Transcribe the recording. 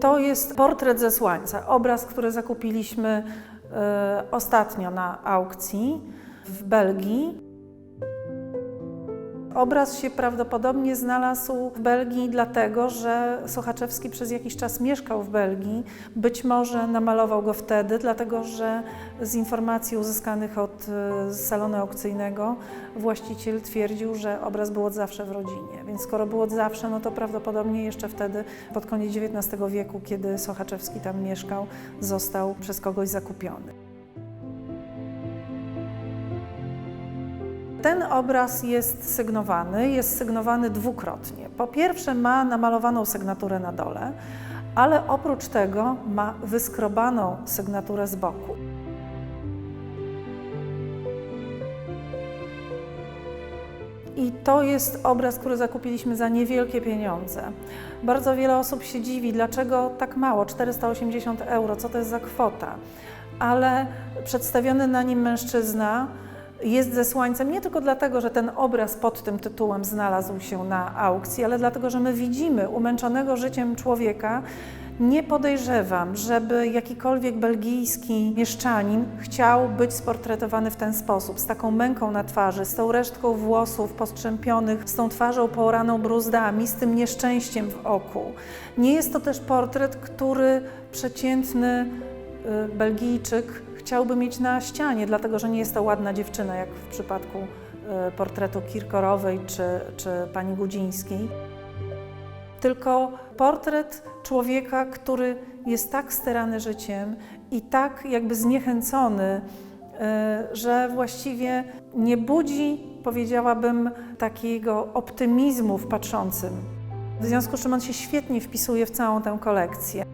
To jest portret ze słońca, obraz, który zakupiliśmy e, ostatnio na aukcji w Belgii. Obraz się prawdopodobnie znalazł w Belgii dlatego, że Sochaczewski przez jakiś czas mieszkał w Belgii. Być może namalował go wtedy, dlatego że z informacji uzyskanych od e, salonu aukcyjnego właściciel twierdził, że obraz był od zawsze w rodzinie. Więc skoro był od zawsze, no to prawdopodobnie jeszcze wtedy, pod koniec XIX wieku, kiedy Sochaczewski tam mieszkał, został przez kogoś zakupiony. Ten obraz jest sygnowany, jest sygnowany dwukrotnie. Po pierwsze ma namalowaną sygnaturę na dole, ale oprócz tego ma wyskrobaną sygnaturę z boku. I to jest obraz, który zakupiliśmy za niewielkie pieniądze. Bardzo wiele osób się dziwi, dlaczego tak mało 480 euro, co to jest za kwota. Ale przedstawiony na nim mężczyzna jest ze słońcem nie tylko dlatego, że ten obraz pod tym tytułem znalazł się na aukcji, ale dlatego, że my widzimy umęczonego życiem człowieka. Nie podejrzewam, żeby jakikolwiek belgijski mieszczanin chciał być sportretowany w ten sposób, z taką męką na twarzy, z tą resztką włosów postrzępionych, z tą twarzą poraną bruzdami, z tym nieszczęściem w oku. Nie jest to też portret, który przeciętny y, Belgijczyk chciałby mieć na ścianie, dlatego że nie jest to ładna dziewczyna, jak w przypadku y, portretu Kirkorowej czy, czy pani Gudzińskiej. Tylko portret człowieka, który jest tak sterany życiem i tak jakby zniechęcony, y, że właściwie nie budzi, powiedziałabym, takiego optymizmu w patrzącym. W związku z czym on się świetnie wpisuje w całą tę kolekcję.